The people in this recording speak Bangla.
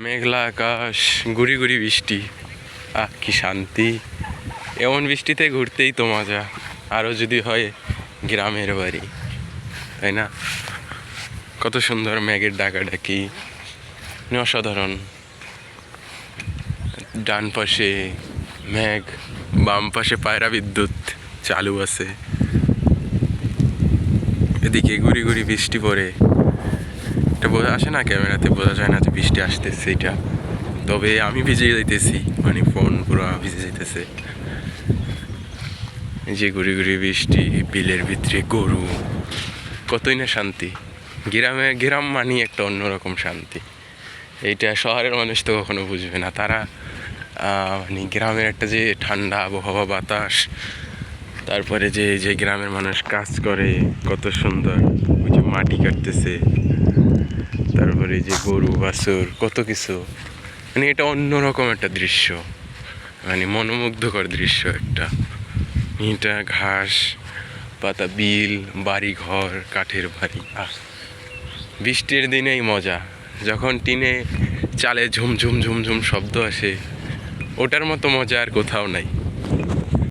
মেঘলা আকাশ, গুড়ি গুড়ি বৃষ্টি। আহ, কি শান্তি। এমন বৃষ্টিতে ঘুরতেই তো মজা। আরও যদি হয় গ্রামের বাড়ি। তাই না? কত সুন্দর মেঘের ডাকাডাকি। অসাধারণ। ডান পাশে মেঘ, বাম পাশে পায়রা বিদ্যুৎ চালু আছে। এদিকে গুড়ি গুড়ি বৃষ্টি পড়ে। এটা বোঝা আসে না, ক্যামেরাতে বোঝা যায় না যে বৃষ্টি আসতেছে এটা। তবে আমি ভিজে যাইতেছি মানে ফোন পুরো ভিজে যাইতেছে। যে ঘুরি ঘুরি বৃষ্টি, বিলের ভিতরে গরু, কতই না শান্তি। গ্রামে, গ্রাম মানি একটা অন্যরকম শান্তি। এইটা শহরের মানুষ তো কখনো বুঝবে না। তারা মানে গ্রামের একটা যে ঠান্ডা আবহাওয়া, বাতাস, তারপরে যে যে গ্রামের মানুষ কাজ করে, কত সুন্দর। ওই যে মাটি কাটতেছে। তারপরে যে গরু, বাছুর, কত কিছু। মানে এটা অন্যরকম একটা দৃশ্য। মানে মনোমুগ্ধকর দৃশ্য একটা। ইটা ঘাস, পাতা বিল বাড়ি ঘর কাঠের বাড়ি। বৃষ্টির দিনেই মজা। যখন টিনে চালে ঝুম ঝুম ঝুম ঝুম শব্দ আসে, ওটার মতো মজা আর কোথাও নাই।